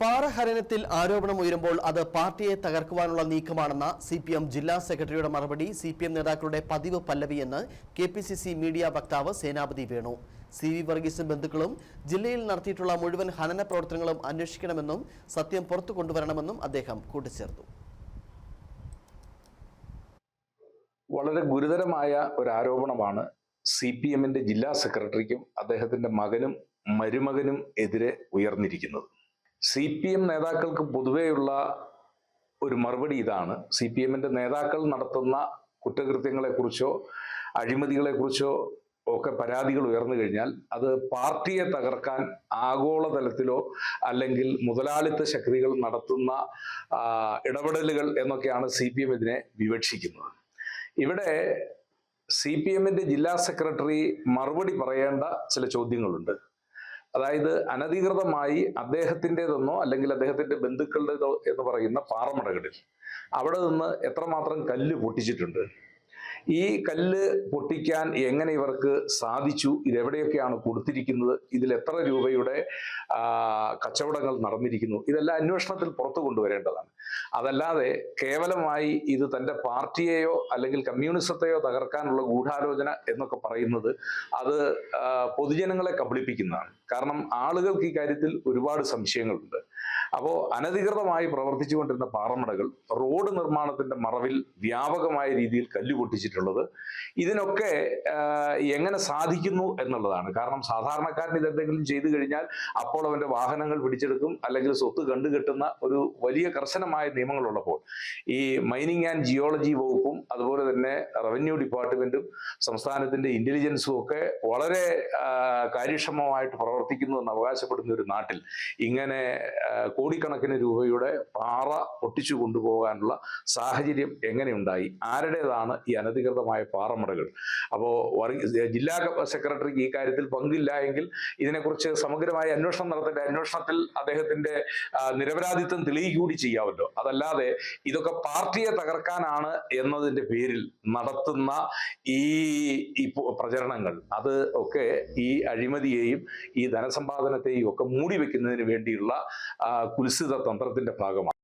പാറഹരണത്തിൽ ആരോപണം ഉയരുമ്പോൾ അത് പാർട്ടിയെ തകർക്കുവാനുള്ള നീക്കമാണെന്ന സി പി എം ജില്ലാ സെക്രട്ടറിയുടെ മറുപടി സി പി എം നേതാക്കളുടെ പതിവ് പല്ലവിയെന്ന് K P C C media വക്താവ് സേനാപതി വേണു. സി വി വർഗീസും ബന്ധുക്കളും ജില്ലയിൽ നടത്തിയിട്ടുള്ള മുഴുവൻ ഹനന പ്രവർത്തനങ്ങളും അന്വേഷിക്കണമെന്നും സത്യം പുറത്തു കൊണ്ടുവരണമെന്നും അദ്ദേഹം കൂട്ടിച്ചേർത്തു. വളരെ ഗുരുതരമായ ഒരു ആരോപണമാണ് സി പി എമ്മിന്റെ ജില്ലാ സെക്രട്ടറിക്കും അദ്ദേഹത്തിന്റെ മകനും മരുമകനും എതിരെ ഉയർന്നിരിക്കുന്നത്. സി പി എം നേതാക്കൾക്ക് പൊതുവെയുള്ള ഒരു മറുപടി ഇതാണ്. സി പി എമ്മിന്റെ നേതാക്കൾ നടത്തുന്ന കുറ്റകൃത്യങ്ങളെക്കുറിച്ചോ അഴിമതികളെക്കുറിച്ചോ ഒക്കെ പരാതികൾ ഉയർന്നു കഴിഞ്ഞാൽ അത് പാർട്ടിയെ തകർക്കാൻ ആഗോളതലത്തിലോ അല്ലെങ്കിൽ മുതലാളിത്ത ശക്തികൾ നടത്തുന്ന ഇടപെടലുകൾ എന്നൊക്കെയാണ് സി പി എം ഇതിനെ വിവക്ഷിക്കുന്നത്. ഇവിടെ സി പി എമ്മിന്റെ ജില്ലാ സെക്രട്ടറി മറുപടി പറയേണ്ട ചില ചോദ്യങ്ങളുണ്ട്. അതായത് അനധികൃതമായി അദ്ദേഹത്തിന്റെതെന്നോ അല്ലെങ്കിൽ അദ്ദേഹത്തിന്റെ ബന്ധുക്കളുടേതോ എന്ന് പറയുന്ന പാറമടകളിൽ. അവിടെ നിന്ന് എത്രമാത്രം കല്ല് പൊട്ടിച്ചിട്ടുണ്ട്? ഈ കല്ല് പൊട്ടിക്കാൻ എങ്ങനെ ഇവർക്ക് സാധിച്ചു? ഇതെവിടെയൊക്കെയാണ് കൊടുത്തിരിക്കുന്നത്? ഇതിൽ എത്ര രൂപയുടെ കച്ചവടങ്ങൾ നടന്നിരിക്കുന്നു? ഇതെല്ലാം അന്വേഷണത്തിൽ പുറത്തു കൊണ്ടുവരേണ്ടതാണ്. അതല്ലാതെ കേവലമായി ഇത് തന്റെ പാർട്ടിയെയോ അല്ലെങ്കിൽ കമ്മ്യൂണിസത്തെയോ തകർക്കാനുള്ള ഗൂഢാലോചന എന്നൊക്കെ പറയുന്നത് അത് പൊതുജനങ്ങളെ കബളിപ്പിക്കുന്നതാണ്. കാരണം ആളുകൾക്ക് ഈ കാര്യത്തിൽ ഒരുപാട് സംശയങ്ങളുണ്ട്. അപ്പോൾ അനധികൃതമായി പ്രവർത്തിച്ചുകൊണ്ടിരുന്ന പാറമടകൾ റോഡ് നിർമ്മാണത്തിന്റെ മറവിൽ വ്യാപകമായ രീതിയിൽ കല്ല് പൊട്ടിച്ചിട്ടുള്ളത്. ഇതിനൊക്കെ എങ്ങനെ സാധിക്കുന്നു എന്നുള്ളതാണ്. കാരണം സാധാരണക്കാരൻ ഇതെന്തെങ്കിലും ചെയ്തു കഴിഞ്ഞാൽ അപ്പോൾ അവന്റെ വാഹനങ്ങൾ പിടിച്ചെടുക്കും അല്ലെങ്കിൽ സ്വത്ത് കണ്ടുകെട്ടുന്ന ഒരു വലിയ കർശനമായ നിയമങ്ങളുള്ളപ്പോൾ ഈ മൈനിങ് ആൻഡ് ജിയോളജി വകുപ്പും അതുപോലെ തന്നെ റവന്യൂ ഡിപ്പാർട്ട്മെന്റും സംസ്ഥാനത്തിന്റെ ഇന്റലിജൻസും ഒക്കെ വളരെ കാര്യക്ഷമമായിട്ട് പ്രവർത്തിക്കുന്നു എന്ന് അവകാശപ്പെടുന്ന ഒരു നാട്ടിൽ ഇങ്ങനെ കോടിക്കണക്കിന് രൂപയുടെ പാറ പൊട്ടിച്ചു കൊണ്ടുപോകാനുള്ള സാഹചര്യം എങ്ങനെയുണ്ടായി? ആരുടേതാണ് ഈ അനധികൃതമായ പാറമടകൾ? അപ്പോൾ ജില്ലാ സെക്രട്ടറിക്ക് ഈ കാര്യത്തിൽ പങ്കില്ല എങ്കിൽ ഇതിനെക്കുറിച്ച് സമഗ്രമായ അന്വേഷണം നടത്തേണ്ട അന്വേഷണത്തിൽ അദ്ദേഹത്തിന്റെ നിരപരാധിത്വം തെളിയിക്കൂടി കൂടി ചെയ്യാമല്ലോ. അതല്ലാതെ ഇതൊക്കെ പാർട്ടിയെ തകർക്കാനാണ് എന്നതിന്റെ പേരിൽ നടത്തുന്ന ഈ പ്രചരണങ്ങൾ അത് ഒക്കെ ഈ അഴിമതിയെയും ഈ ധനസമ്പാദനത്തെയും ഒക്കെ മൂടി വെക്കുന്നതിന് വേണ്ടിയുള്ള കുൽസിത തന്ത്രത്തിന്റെ ഭാഗമാണ്.